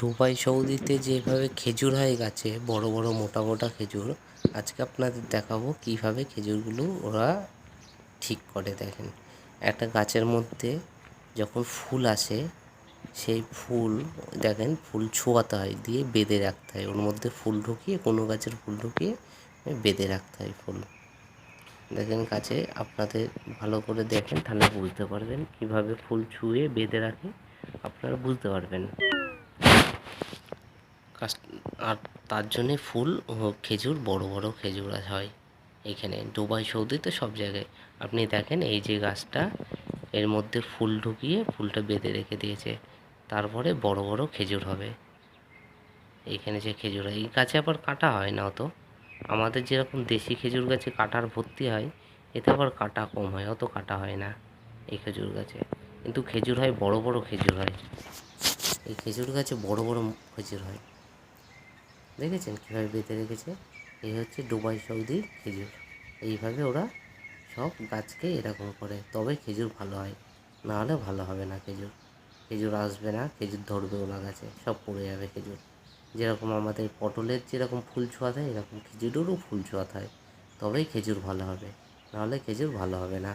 Dubai সৌদিতে যেভাবে খেজুর হয় গাছে, বড় বড় মোটা মোটা খেজুর, আজকে আপনাদের দেখাবো কীভাবে খেজুরগুলো ওরা ঠিক করে। দেখেন, একটা গাছের মধ্যে যখন ফুল আসে, সেই ফুল, দেখেন, ফুল ছোঁয়াতে হয়, দিয়ে বেঁধে রাখতে হয়। ওর মধ্যে ফুল ঢুকিয়ে, কোনো গাছের ফুল ঢুকিয়ে বেঁধে রাখতে হয় ফুল। দেখেন গাছে, আপনাদের ভালো করে দেখেন, তাহলে বুঝতে পারবেন কীভাবে ফুল ছুঁয়ে বেঁধে রাখে, আপনারা বুঝতে পারবেন। আর তার জন্যে ফুল খেজুর, বড় বড় খেজুর হয় এখানে। দুবাই সৌদি তো সব জায়গায়। আপনি দেখেন এই যে গাছটা, এর মধ্যে ফুল ঢুকিয়ে ফুলটা বেঁধে রেখে দিয়েছে। তারপরে বড় বড় খেজুর হবে। এইখানে যে খেজুর হয়, এই গাছে আবার কাটা হয় না অত। আমাদের যেরকম দেশি খেজুর গাছে কাটার ভর্তি হয়, এতে আবার কাটা কম হয়, অত কাটা হয় না এই খেজুর গাছে। কিন্তু খেজুর হয়, বড় বড় খেজুর হয়। এই খেজুর গাছে বড় বড় খেজুর হয়। দেখেছেন কীভাবে বেঁধে রেখেছে? এই হচ্ছে দুবাই সৌদি খেজুর। এইভাবে ওরা সব গাছকে এরকম করে, তবে খেজুর ভালো হয়। না হলে ভালো হবে না খেজুর। খেজুর আসবে না, খেজুর ধরবেও না গাছে সব পড়ে যাবে খেজুর। যেরকম আমাদের পটলের যেরকম ফুল ছোঁয়াতে হয় এরকম খেজুরেরও ফুল ছোঁয়াতে হয়, তবেই খেজুর ভালো হবে। নাহলে খেজুর ভালো হবে না।